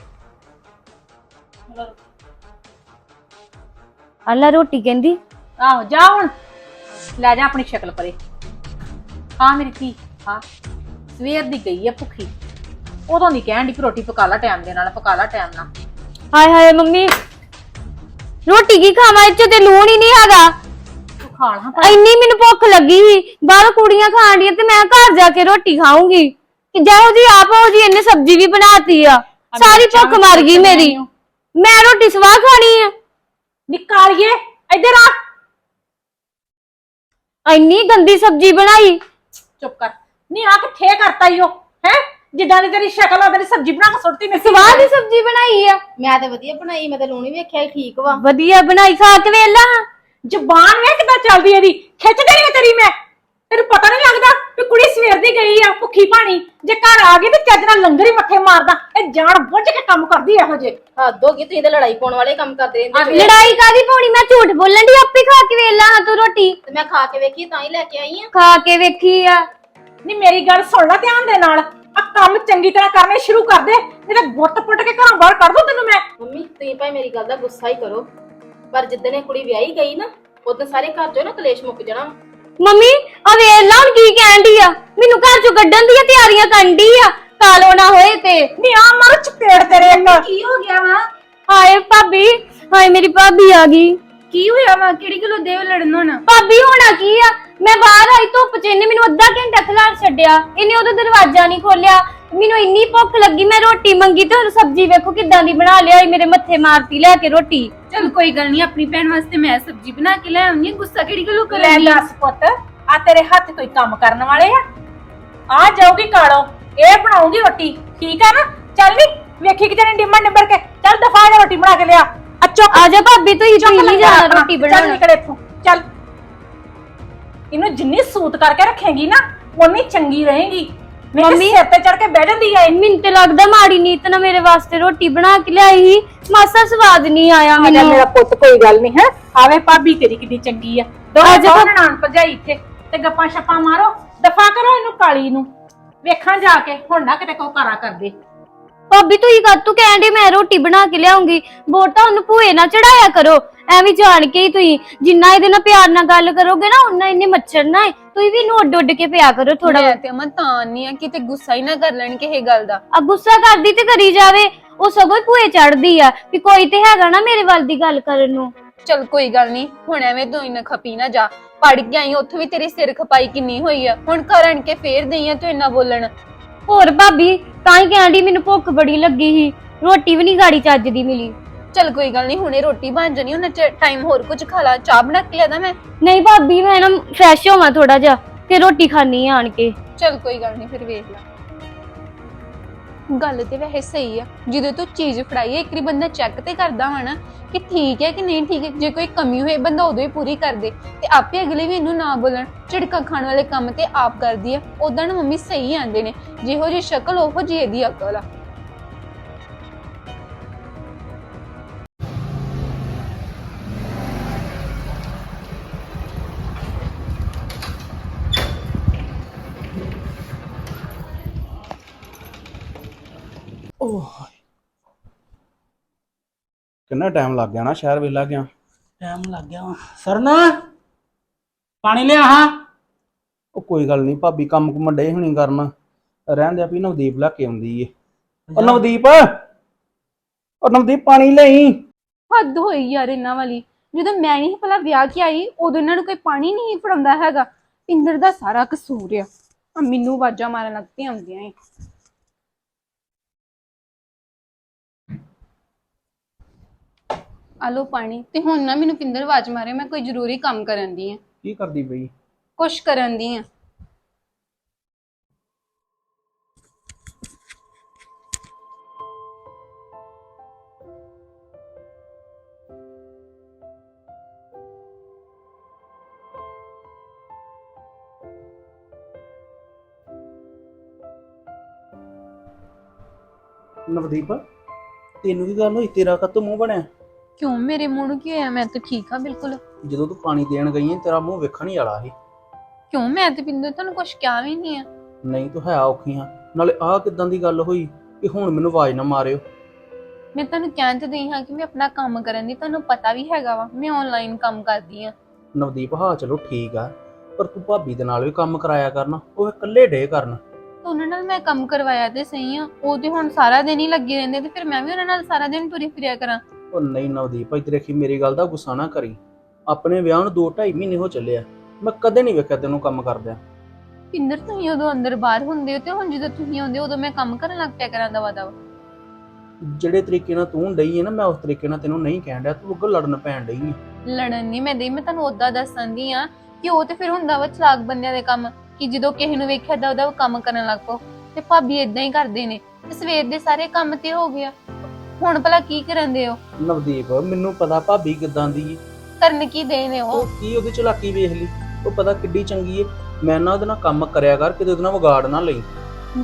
ਅੱਲਾ ਰੋਟੀ ਕਹਿੰਦੀ?
ਆਹੋ ਜਾ ਹੁਣ। ਲੈ ਜਾ ਆਪਣੀ ਸ਼ਕਲ ਪਰੇ। ਹਾਂ ਮੇਰੀ ਧੀ ਹਾਂ। ਸਵੇਰ ਦੀ ਗਈ ਆ ਭੁੱਖੀ। ਉਦੋਂ ਦੀ ਕਹਿਣ ਦੀ ਰੋਟੀ ਪਕਾ ਲਾ ਟਾਈਮ ਦੇ ਨਾਲ ਪਕਾ ਲਾ ਟਾਈਮ ਨਾਲ।
ਹਾਏ ਹਾਏ ਮੰਮੀ। ਰੋਟੀ ਕੀ ਖਾਵਾਂ? ਚ ਤੇ ਲੂਣ ਹੀ ਨਹੀਂ ਹੈਗਾ।
ਖਾ ਲਾ
ਇੰਨੀ ਮੈਨੂੰ ਭੁੱਖ ਲੱਗੀ ਸੀ। ਬਾਹਰੋਂ ਕੁੜੀਆਂ ਖਾਣ ਦੀਆਂ ਤੇ ਮੈਂ ਘਰ ਜਾ ਕੇ ਰੋਟੀ ਖਾਊਂਗੀ। ਕਿ ਜਿਹੋ ਜੀ ਆਪ ਹੋ ਜੀ ਇਹਨੇ ਸਬਜ਼ੀ ਵੀ ਬਣਾਤੀ ਆ। ਸਾਰੀ ਭੁੱਖ ਮਰ ਗਈ ਮੇਰੀ। ਮੈਂ ਰੋਟੀ ਸਵਾਹ ਖਾਣੀ ਆ।
ਨਿਕਾਲੀਏ ਇੱਧਰ ਆ।
ਇੰਨੀ ਗੰਦੀ ਸਬਜ਼ੀ ਬਣਾਈ।
ਚੁੱਪ ਕਰ। ਨਹੀਂ ਆ ਕਿੱਥੇ ਕਰਤਾ ਈ ਉਹ? ਹੈ? ਜਿੱਦਾਂ ਦੀ ਤੇਰੀ ਸ਼ਕਲ ਆ ਤੇਰੀ ਸਬਜ਼ੀ ਬਣਾ ਕੇ ਸੁੱਟਤੀ ਮੈਂ
ਸਵਾਹ ਦੀ ਸਬਜ਼ੀ ਬਣਾਈ ਆ।
ਮੈਂ ਤੇ ਵਧੀਆ ਬਣਾਈ ਮੈਂ ਤੇ ਲੂਣੀ ਵੇਖਿਆ ਸੀ ਠੀਕ ਵਾ।
ਵਧੀਆ ਬਣਾਈ। ਖਾ ਕੇ ਵੇਲਾ
ਜ਼ਬਾਨ ਵੇ ਕਿੱਦਾਂ ਚੱਲਦੀ ਇਹਦੀ? ਖਿੱਚ ਦੇਣੀ ਆ ਤੇਰੀ ਮੈਂ। ਤੈਨੂੰ ਪਤਾ ਨਹੀਂ ਲੱਗਦਾ ਵੀ ਕੁੜੀ ਸਵੇਰ ਦੀ ਗਈ ਆ ਭੁੱਖੀ ਪਾਣੀ ਜੇ ਘਰ ਆ ਗਈ ਤੇ ਚੱਜ ਨਾਲ ਲੰਗਰ ਹੀ ਮੱਥੇ ਮਾਰਦਾ। ਇਹ ਜਾਣ ਬੁੱਝ ਕੇ ਕੰਮ ਕਰਦੀ ਇਹੋ ਜੇ
ਹੱਦ ਹੋ ਗਈ ਤੁਸੀਂ ਤੇ ਲੜਾਈ ਪਾਉਣ ਵਾਲੇ ਕੰਮ ਕਰਦੇ ਰਹਿੰਦੇ ਜੇ।
ਲੜਾਈ ਕਾਦੀ ਪਾਉਣੀ? ਮੈਂ ਝੂਠ ਬੋਲਣ ਦੀ ਆਪੇ ਖਾ ਕੇ ਵੇਲਾ ਹਾਂ ਤੂੰ ਰੋਟੀ।
ਤੇ ਮੈਂ ਖਾ ਕੇ ਵੇਖੀ ਤਾਂ ਹੀ ਲੈ ਕੇ ਆਈ ਆ।
ਖਾ ਕੇ ਵੇਖੀ ਆ।
ਨਹੀਂ ਮੇਰੀ ਗੱਲ ਸੁਣ ਲੈ ਧਿਆਨ ਦੇ ਨਾਲ। ਆ ਕੰਮ ਚੰਗੀ ਤਰ੍ਹਾਂ ਕਰਨੇ ਸ਼ੁਰੂ ਕਰ ਦੇ ਨਹੀਂ ਤਾਂ ਗੁੱਟ ਪੁੱਟ ਕੇ ਘਰੋਂ ਬਾਹਰ ਕੱਢ ਦੂੰ ਤੈਨੂੰ ਮੈਂ।
ਮੰਮੀ ਤੁਸੀਂ ਭਾਈ ਮੇਰੀ ਗੱਲ ਦਾ ਗੁੱਸਾ ਹੀ ਕਰੋ। ਪਰ ਜਿੱਦਣ ਇਹ ਕੁੜੀ ਵਿਆਹੀ ਗਈ ਨਾ ਉਦੋਂ ਸਾਰੇ ਘਰ ਚੋਂ ਨਾ ਕਲੇਸ਼ ਮੁੱਕ ਜਾਣਾ।
ਮੰਮੀ ਆ ਵੇਖ ਲਾ ਹੁਣ ਕੀ ਕਹਿੰਦੀ ਆ। ਮੈਨੂੰ ਘਰ ਚੋਂ ਕੱਢਣ ਦੀਆਂ ਤਿਆਰੀਆਂ ਕਰਦੀ ਆ। ਕਾਲੋ ਨਾ ਹੋਏ ਤੇ।
ਨਹੀਂ ਆ ਮਾਰ ਚਪੇੜ ਤੇਰੇ ਇੱਕ।
ਕੀ ਹੋ ਗਿਆ ਵਾ?
ਹਾਏ ਭਾਬੀ ਹਾਏ ਮੇਰੀ ਭਾਬੀ ਆ ਗਈ।
ਕੀ ਹੋਇਆ ਵਾ? ਕਿਹੜੀ ਗੱਲੋਂ ਦੇਵ ਲੜਨ ਹੋਣਾ?
ਭਾਬੀ ਹੋਣਾ ਕੀ ਆ? ਮੈਂ ਬਾਹਰ ਆਈ ਧੁੱਪ ਚ ਇਹਨੇ ਮੈਨੂੰ ਅੱਧਾ ਘੰਟਾ ਖਿਲਾਰ ਛੱਡਿਆ। ਇਹਨੇ ਉਦੋਂ ਦਰਵਾਜ਼ਾ ਨਹੀਂ ਖੋਲਿਆ ਮੈਨੂੰ ਇੰਨੀ ਭੁੱਖ ਲੱਗੀ ਮੈਂ ਰੋਟੀ ਮੰਗੀ ਤੇ ਸਬਜ਼ੀ ਵੇਖੋ ਕਿੱਦਾਂ ਦੀ ਬਣਾ ਲਿਆ ਮੇਰੇ ਮੱਥੇ ਮਾਰਤੀ ਲੈ ਕੇ ਰੋਟੀ।
ਚਲ ਕੋਈ ਗੱਲ ਨਹੀਂ ਆਪਣੀ ਭੈਣ ਵਾਸਤੇ ਮੈਂ ਸਬਜ਼ੀ ਬਣਾ ਕੇ ਲੈ ਆਉਂਦੀ ਹਾਂ ਗੁੱਸਾ ਕਿਹੜੀ ਗੱਲੋਂ
ਲੈ
ਕਰਨੀ
ਦੱਸ ਪੁੱਤ ਆ ਤੇਰੇ ਹੱਥ ਕੋਈ ਕੰਮ ਕਰਨ ਵਾਲੇ ਆ? ਆ ਜਾਊਗੀ ਕਾਲੋ ਇਹ ਬਣਾਉਂਗੀ ਰੋਟੀ ਠੀਕ ਆ ਨਾ? ਚੱਲ ਨੀ ਵੇਖੀ ਕਿਤੇ ਨਿੰਮਣ ਨਿੰਬਰ ਕੇ ਚੱਲ ਦਫਾ ਜਾ ਰੋਟੀ ਬਣਾ ਕੇ ਲਿਆ। ਆ ਚੁੱਕ
ਆ ਜਾ ਭਾਬੀ ਤੂੰ ਹੀ
ਚੁੱਕ
ਨਹੀਂ
ਲੈ
ਜਾਣਾ
ਆਪਣਾ।
ਰੋਟੀ
ਚੱਲ ਨਿਕਲ ਇੱਥੋਂ ਚੱਲ। ਇਹਨੂੰ ਜਿੰਨੀ ਸੂਤ ਕਰਕੇ ਰੱਖੇਗੀ ਨਾ ਉਨੀ ਚੰਗੀ ਰਹੇਗੀ।
ਮੰਮੀ-
ਸਿਰ ਤੇ ਚੜ ਕੇ ਬਹਿ ਜਾਂਦੀ ਆ। ਇਹ।
ਮੈਨੂੰ ਤੇ ਲੱਗਦਾ ਮਾੜੀ ਨੀਤ ਨਾ ਮੇਰੇ ਵਾਸਤੇ ਰੋਟੀ ਬਣਾ ਕੇ ਲਿਆਈ ਸੀ। ਮਾਸਾ ਸਵਾਦ ਨਹੀਂ ਆਇਆ
ਆ ਜਾ
ਮੈਨੂੰ।
ਮੇਰਾ ਪੁੱਤ ਕੋਈ ਗੱਲ ਨਹੀਂ ਹੈ? ਆਵੇ ਭਾਬੀ ਤੇਰੀ ਕਿੰਨੀ ਚੰਗੀ ਆ। ਦੋ
ਆ ਜਾ।
ਨਾਨ ਭਜਾਈ ਇੱਥੇ। ਤੇ ਗੱਪਾਂ ਛੱਪਾਂ ਮਾਰੋ ਦਫਾ ਕਰੋ ਇਹਨੂੰ ਕਾਲੀ ਨੂੰ। ਵੇਖਾਂ ਜਾ ਕੇ ਹੁਣ ਨਾ ਕਿਤੇ ਕੋ ਕਰਾ ਕਰਦੇ।
ਭਾਬੀ ਤੂੰ ਹੀ ਕਰ ਤੂੰ ਕਹਿੰਦੇ ਮੈਂ ਰੋਟੀ ਬਣਾ ਕੇ ਲਿਆਉਂਗੀ। ਬੋਟਾ ਉਹਨੂੰ ਭੂਏ ਨਾ ਚੜਾਇਆ ਕਰੋ। ਐਵੇਂ ਜਾਣ ਕੇ ਹੀ ਤੁਸੀਂ ਜਿੰਨਾ ਇਹਦੇ ਨਾਲ ਪਿਆਰ ਨਾਲ ਗੱਲ ਕਰੋਗੇ ਨਾ ਉਨਾ ਇਹਨੇ ਮੱਛਰਨਾ ਹੈ। ਤੁਸੀਂ ਵੀ ਇਹਨੂੰ ਉੱਡ ਉੱਡ ਕੇ ਪਿਆ ਕਰੋ ਥੋੜਾ
ਮੈਂ ਤੇ ਅਮਨ ਤਾਂ ਨਹੀਂ ਆ ਕਿਤੇ ਗੁੱਸਾ ਹੀ ਨਾ ਕਰ ਲੈਣ ਕਿਸੇ ਗੱਲ ਦਾ।
ਆ ਗੁੱਸਾ ਕਰਦੀ ਤੇ ਕਰੀ ਜਾਵੇ ਉਹ ਸਗੋਂ ਭੂਏ ਚੜਦੀ ਆ ਵੀ ਕੋਈ ਤੇ ਹੈਗਾ ਨਾ ਮੇਰੇ ਵੱਲ ਦੀ ਗੱਲ ਕਰਨ ਨੂੰ।
ਚਲ ਕੋਈ ਗੱਲ ਨਹੀਂ ਹੁਣ ਐਵੇਂ ਤੂੰ ਇੰਨਾ ਖਪੀ ਨਾ ਜਾ। ਪੜ ਕੇ ਆਈ ਉੱਥੇ ਵੀ ਤੇਰੀ ਸਿਰ ਖਪਾਈ ਕਿੰਨੀ ਹੋਈ ਆ। ਹੁਣ ਕਰਨ ਕੇ ਫੇਰ ਦਈ ਆ ਤੂੰ ਇੰਨਾ ਬੋਲਣ।
ਹੋਰ ਭਾਬੀ ਤਾਂ ਹੀ ਕਹਿੰਦੀ ਮੈਨੂੰ ਭੁੱਖ ਬੜੀ ਲੱਗੀ ਸੀ। ਰੋਟੀ ਵੀ ਨਹੀਂ ਗਾੜੀ ਚੱਜ ਦੀ ਮਿਲੀ।
ਚਲ ਕੋਈ ਗੱਲ ਨਹੀਂ ਹੁਣੇ ਰੋਟੀ ਬਣ ਜਾਣੀ ਉਹਨਾਂ ਟਾਈਮ ਹੋਰ ਕੁਝ ਖਾ ਲਾ ਚਾਹ ਬਣਾ ਕੇ ਲਿਆਦਾ ਮੈਂ।
ਨਹੀਂ ਭਾਬੀ ਮੈਂ ਨਾ ਫਰੈਸ਼ ਹੋਵਾਂ ਥੋੜਾ ਜਿਹਾ ਤੇ ਰੋਟੀ ਖਾਣੀ ਆਣ ਕੇ।
ਚਲ ਕੋਈ ਗੱਲ ਨਹੀਂ ਫਿਰ ਵੇਖ ਲਾ। ਗੱਲ ਤੇ ਵੈਸੇ ਸਹੀ ਆ ਜਦੋਂ ਤੂੰ ਚੀਜ਼ ਫੜਾਈ ਹੈ ਇੱਕ ਵਾਰੀ ਬੰਦਾ ਚੈੱਕ ਤੇ ਕਰਦਾ ਨਾ ਕਿ ਠੀਕ ਹੈ ਕਿ ਨਹੀਂ ਠੀਕ ਹੈ ਜੇ ਕੋਈ ਕਮੀ ਹੋਏ ਬੰਦਾ ਉਦੋਂ ਹੀ ਪੂਰੀ ਕਰ ਦੇ। ਤੇ ਆਪੇ ਅਗਲੇ ਵੀ ਇਹਨੂੰ ਨਾ ਬੋਲਣ ਝਿੜਕਾਂ ਖਾਣ ਵਾਲੇ ਕੰਮ ਤੇ ਆਪ ਕਰਦੀ ਆ ਉਦਾਂ ਨਾ ਮੰਮੀ ਸਹੀ ਆਂਦੇ ਨੇ ਜਿਹੋ ਜੀ ਸ਼ਕਲ ਉਹੋ ਜੀ ਇਹਦੀ ਅਕਲ ਆ।
ਕਿੰਨਾ ਟਾਈਮ ਲੱਗ ਗਿਆ ਨਾ ਸ਼ਹਿਰ ਵੇਲਾ ਗਿਆ?
ਟਾਈਮ ਲੱਗ ਗਿਆ ਵਾ। ਸਰਨਾ ਪਾਣੀ ਲਿਆ ਹਾਂ।
ਉਹ ਕੋਈ ਗੱਲ ਨਹੀਂ ਭਾਬੀ ਕੰਮ ਕੁਮ ਡੇ ਹੁਣੀ ਕਰਨ। ਰਹਿਣ ਦੇ ਵੀ ਨਵਦੀਪ ਲੈ ਕੇ ਆਉਂਦੀ ਏ। ਉਹ ਨਵਦੀਪ ਉਹ ਨਵਦੀਪ ਪਾਣੀ ਲਈ।
ਹੱਦ ਹੋਈ ਯਾਰ ਇਹਨਾਂ ਵਾਲੀ। ਜਦੋਂ ਮੈਂ ਨਹੀਂ ਪਹਿਲਾਂ ਵਿਆਹ ਕੇ ਆਈ ਉਦੋਂ ਇਹਨਾਂ ਨੂੰ ਕੋਈ ਪਾਣੀ ਨਹੀਂ ਫੜਾਉਂਦਾ ਹੈਗਾ। ਪਿੰਦਰ ਦਾ ਸਾਰਾ ਕਸੂਰ ਆ। ਆ ਮੈਨੂੰ ਆਵਾਜ਼ਾਂ ਮਾਰਨ ਲੱਗ ਪਈਆਂ ਹੁੰਦੀਆਂ ਏ। ਆਲੋ ਪਾਣੀ। ਤੇ ਹੁਣ ਨਾ ਮੈਨੂੰ ਪਿੰਦਰ ਆਵਾਜ਼ ਮਾਰੇ ਮੈਂ ਕੋਈ ਜ਼ਰੂਰੀ ਕੰਮ ਕਰਨ ਦੀ ਆ।
ਕੀ ਕਰਦੀ ਪਈ?
ਕੁਛ ਕਰਨ ਦੀ ਆ।
ਨਵਦੀਪ ਤੈਨੂੰ ਕੀ ਗੱਲ ਹੋਈ? ਤੇਰਾ ਕਦੋਂ ਮੂੰਹ ਬਣਿਆ?
ਕਿਉਂ ਮੇਰੇ ਮੂੰਹ ਨੂੰ ਕੀ ਹੋਇਆ? ਮੈਂ ਤਾਂ ਠੀਕ ਆ ਬਿਲਕੁਲ।
ਜਦੋਂ ਤੂੰ ਪਾਣੀ ਦੇਣ ਗਈ ਏ ਤੇਰਾ ਮੂੰਹ ਵੇਖਣ ਹੀ ਵਾਲਾ ਸੀ।
ਕਿਉਂ? ਮੈਂ ਤੇ ਪਿੰਦਰ ਤੁਹਾਨੂੰ ਕੁਛ ਕਿਹਾ ਵੀ ਨਹੀਂ ਆ।
ਨਹੀਂ ਤੂੰ ਹੈ ਔਖੀ ਆ ਨਾਲੇ ਆਹ ਕਿਦਾਂ ਦੀ ਗੱਲ ਹੋਈ ਕਿ ਹੁਣ ਮੈਨੂੰ ਆਵਾਜ਼ ਨਾ ਮਾਰਿਓ?
ਮੈਂ ਤੁਹਾਨੂੰ ਕਹਿਣ ਤੇ ਦਈ ਹਾਂ ਕਿ ਮੈਂ ਆਪਣਾ ਕੰਮ ਕਰਨ ਦੀ ਤੁਹਾਨੂੰ ਪਤਾ ਵੀ ਹੈਗਾ ਵਾ। ਮੈਂ ਆਨਲਾਈਨ ਕੰਮ ਕਰਦੀ ਆ।
ਨਵਦੀਪ ਹਾਂ ਚਲੋ ਠੀਕ ਆ। ਪਰ ਤੂੰ ਭਾਬੀ ਦੇ ਨਾਲ ਵੀ ਕੰਮ ਕਰਾਇਆ ਕਰਨਾ। ਉਹ ਇਕੱਲੇ ਡੇ ਕਰਨ।
ਤਾਂ ਉਹਨਾਂ ਨਾਲ ਮੈਂ ਕੰਮ ਕਰਵਾਇਆ ਤੇ ਸਹੀ ਆ। ਉਹ ਤੇ ਹੁਣ ਸਾਰਾ ਦਿਨ ਹੀ ਲੱਗੇ ਰਹਿੰਦੇ ਤੇ ਫਿਰ ਮੈਂ ਵੀ ਉਹਨਾਂ ਨਾਲ ਸਾਰਾ ਦਿਨ ਤੁਰੀ ਫਿਰਿਆ ਕਰਾਂ।
ਉਹ ਨਹੀਂ ਨਵਦੀਪ ਇੱਧਰ ਦੇਖੀ ਮੇਰੀ ਗੱਲ ਦਾ ਗੁੱਸਾ ਨਾ ਕਰੀ। ਆਪਣੇ ਵਿਆਹ ਨੂੰ 2.5 ਮਹੀਨੇ ਹੋ ਚੱਲੇ ਆ। ਮੈਂ ਕਦੇ ਨਹੀਂ ਵੇਖਿਆ ਤੈਨੂੰ ਕੰਮ ਕਰਦਿਆਂ।
ਪਿੰਦਰ ਤੁਸੀਂ ਉਦੋਂ ਅੰਦਰ ਬਾਹਰ ਹੁੰਦੇ ਹੋ ਤੇ ਹੁਣ ਜਦੋਂ ਤੁਸੀਂ ਆਉਂਦੇ ਹੋ ਉਦੋਂ ਮੈਂ ਕੰਮ ਕਰਨ ਲੱਗ ਪਿਆ ਕਰਾਂ ਦਵਾ ਦਵਾ
ਜਿਹੜੇ ਤਰੀਕੇ ਨਾਲ ਤੂੰ ਡਈ ਹੈ ਨਾ ਮੈਂ ਉਸ ਤਰੀਕੇ ਨਾਲ ਤੈਨੂੰ ਨਹੀਂ ਕਹਿਣ ਡਿਆ ਤੂੰ ਅੱਗੋਂ ਲੜਨ ਪੈਣ ਡਈ ਏ
ਲੜਨ ਨਹੀਂ ਮੈਂ ਦਈ ਮੈਂ ਤੁਹਾਨੂੰ ਉਦਾਂ ਦੱਸਣ ਦੀ ਆ ਕਿ ਉਹ ਤੇ ਫਿਰ ਹੁੰਦਾ ਵਾ ਚਲਾਕ ਬੰਦਿਆਂ ਦੇ ਕੰਮ ਕਿ ਜਦੋਂ ਕਿਸੇ ਨੂੰ ਵੇਖਿਆ ਤਾਂ ਉਹਦਾ ਕੰਮ ਕਰਨ ਲੱਗ ਪਓ। ਤੇ ਭਾਬੀ ਇਦਾਂ ਹੀ ਕਰਦੇ ਨੇ। ਤੇ ਸਵੇਰ ਦੇ ਸਾਰੇ ਕੰਮ ਤੇ ਹੋ ਗਿਆ ਹੁਣ ਭਲਾ ਕੀ ਕਰਨ ਦੇ ਹੋ
ਨਵਦੀਪ ਮੈਨੂੰ ਪਤਾ ਭਾਬੀ ਕਿਦਾਂ ਦੀ ਏ।
ਕਰਨ ਕੀ ਦੇ ਨੇ ਉਹ?
ਉਹ ਕੀ ਉਹਦੀ ਚਲਾਕੀ ਵੇਖ ਲਈ? ਉਹ ਪਤਾ ਕਿੱਡੀ ਚੰਗੀ ਏ। ਮੈਂ ਨਾ ਉਹਦੇ ਨਾਲ ਕੰਮ ਕਰਿਆ ਕਰ ਕਿਤੇ ਉਹਦੇ ਨਾਲ ਵਿਗਾੜ ਨਾ ਲਈ।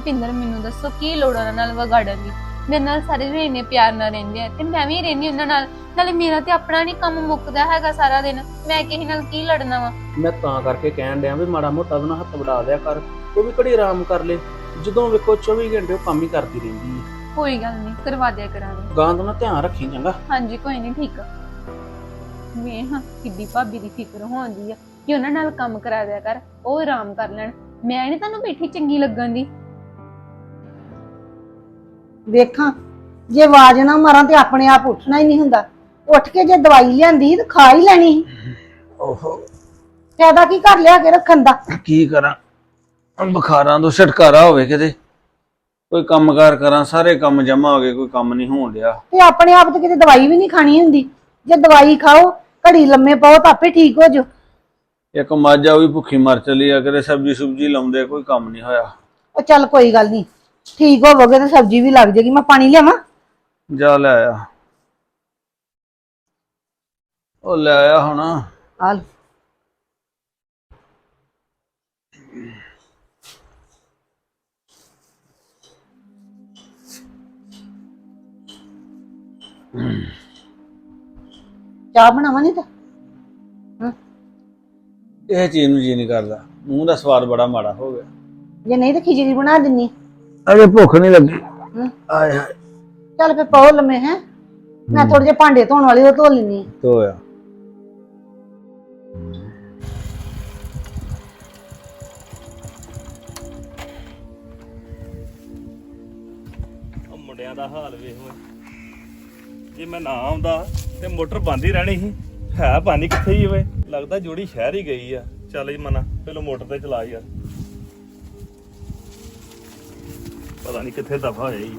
ਪਿੰਦਰ ਮੈਨੂੰ ਦੱਸੋ ਕੀ ਲੋੜ ਉਹਨਾਂ ਨਾਲ ਵਿਗਾੜਨ ਦੀ? ਮੇਰੇ ਨਾਲ ਸਾਰੇ ਜਣੇ ਇੰਨੇ ਪਿਆਰ ਨਾਲ ਰਹਿੰਦੇ ਆ ਤੇ ਮੈਂ ਵੀ ਰਹਿੰਦੀ ਉਹਨਾਂ ਨਾਲ। ਨਾਲੇ ਮੇਰਾ ਤੇ ਆਪਣਾ ਨਹੀਂ ਕੰਮ ਮੁੱਕਦਾ ਹੈਗਾ ਸਾਰਾ ਦਿਨ। ਮੈਂ ਕਿਸੇ ਨਾਲ ਕੀ ਲੜਨਾ ਵਾ?
ਮੈਂ ਤਾਂ ਕਰਕੇ ਕਹਿਣ ਡਿਆ ਵੀ ਮਾੜਾ ਮੋਟਾ ਉਹਦੇ ਨਾਲ ਹੱਥ ਵਡਾ ਦਿਆ ਕਰ। ਉਹ ਵੀ ਘੜੀ ਆਰਾਮ ਕਰ ਲੇ। ਜਦੋਂ ਵੇਖੋ 24 ਘੰਟੇ ਉਹ ਕੰਮ ਹੀ ਕਰਦੀ ਰਹਿੰਦੀ ਏ।
ਕੋਈ ਗੱਲ ਨਹੀਂ ਕਰਵਾ ਦਿਆ ਕਰਾਂਗੇ।
ਗਾਂ ਦਾ ਨਾ ਧਿਆਨ ਰੱਖੀ ਚੰਗਾ।
ਹਾਂਜੀ ਕੋਈ ਨਹੀਂ ਠੀਕ ਆ। ਮੈਂ ਹਾਂ ਕਿੱਡੀ ਭਾਬੀ ਦੀ ਫਿਕਰ ਹੋਉਂਦੀ ਆ ਕਿ ਉਹਨਾਂ ਨਾਲ ਕੰਮ ਕਰਾ ਦਿਆ ਕਰ ਉਹ ਆਰਾਮ ਕਰ ਲੈਣ। ਮੈਂ ਨਹੀਂ ਤੁਹਾਨੂੰ ਬੈਠੀ ਚੰਗੀ ਲੱਗਣ ਦੀ।
ਵੇਖਾਂ ਜੇ ਆਵਾਜ਼ ਨਾ ਮਾਰਾਂ ਤੇ ਆਪਣੇ ਆਪ ਉੱਠਣਾ ਹੀ ਨਹੀਂ ਹੁੰਦਾ। ਉੱਠ ਕੇ ਜੇ ਦਵਾਈ ਲਿਆਂਦੀ ਤੇ ਖਾ ਹੀ ਲੈਣੀ ਸੀ।
ਓਹੋ।
ਫਾਇਦਾ ਕੀ ਕਰ ਲਿਆ ਕੇ ਰੱਖਣ ਦਾ?
ਕੀ ਕਰਾਂ? ਬੁਖਾਰਾਂ ਤੋਂ ਛਟਕਾਰਾ ਹੋਵੇ ਕਿਤੇ। ਕੋਈ ਕੰਮਕਾਰ ਕਰਾਂ ਸਾਰੇ ਕੰਮ ਜਮਾ ਹੋ ਗਏ ਕੋਈ ਕੰਮ ਨਹੀਂ ਹੋਣ ਡਿਆ।
ਤੇ ਆਪਣੇ ਆਪ ਤੇ ਕਿਤੇ ਦਵਾਈ ਵੀ ਨਹੀਂ ਖਾਣੀ ਹੁੰਦੀ। ਜੇ ਦਵਾਈ ਖਾਓ ਘੜੀ ਲੰਮੇ ਪਾਓ ਤਾਂ ਆਪੇ ਠੀਕ ਹੋ ਜਾਓ।
ਇੱਕ ਮੱਝ ਆ ਉਹ ਵੀ ਭੁੱਖੀ ਮਰ ਚਲੀ ਆ ਕਿਤੇ ਸਬਜੀ ਸੁਬਜੀ ਲਾਉਂਦੇ ਕੋਈ ਕੰਮ ਨਹੀਂ ਹੋਇਆ।
ਉਹ ਚੱਲ ਕੋਈ ਗੱਲ ਨਹੀਂ ਠੀਕ ਹੋਵੋਗੇ ਤੇ ਸਬਜ਼ੀ ਵੀ ਲੱਗ ਜਾਏਗੀ ਮੈਂ ਪਾਣੀ ਲਿਆਵਾਂ?
ਜਾ ਲੈ ਆਇਆ ਉਹ ਲੈ ਆਇਆ ਹੁਣ।
ਆ ਚਾਹ ਬਣਾਵਾਂ ਨਹੀਂ ਤਾਂ?
ਇਹ ਚੀਜ਼ ਨੂੰ ਜੀ ਨਹੀਂ ਕਰਦਾ। ਮੂੰਹ ਦਾ ਸਵਾਦ ਬੜਾ ਮਾੜਾ ਹੋ ਗਿਆ।
ਜੇ ਨਹੀਂ ਤਾਂ ਖਿਚੜੀ ਬਣਾ ਦਿੰਨੀ।
ਅਰੇ ਭੁੱਖ ਨਹੀਂ ਲੱਗੀ। ਆਏ ਹਾਏ।
ਚੱਲ ਫੇ ਪਾਉ ਲੰਮੇ ਹੈ। ਮੈਂ ਥੋੜੇ ਜਿਹੇ ਭਾਂਡੇ ਧੋਣ ਵਾਲੇ ਉਹ ਧੋ ਲੈਣੀ
ਧੋਇਆ।
ਉਹ ਦਾ ਹਾਲ ਵੇਖ। ਜੇ ਮੈਂ ਨਾ ਆਉਂਦਾ ਤੇ ਮੋਟਰ ਬੰਦ ਹੀ ਰਹਿਣੀ ਸੀ। ਹੈ ਪਾਣੀ ਕਿੱਥੇ ਹੀ ਓਏ ਲੱਗਦਾ ਜੋੜੀ ਸ਼ਹਿਰ ਹੀ ਗਈ ਆ। ਚੱਲ ਜੀ ਮਨਾ, ਪਹਿਲਾਂ ਮੋਟਰ ਤੇ ਚਲਾ ਯਾਰ। ਪਤਾ ਨਹੀਂ ਕਿੱਥੇ ਦਫਾ ਹੋਇਆ ਹੋਈ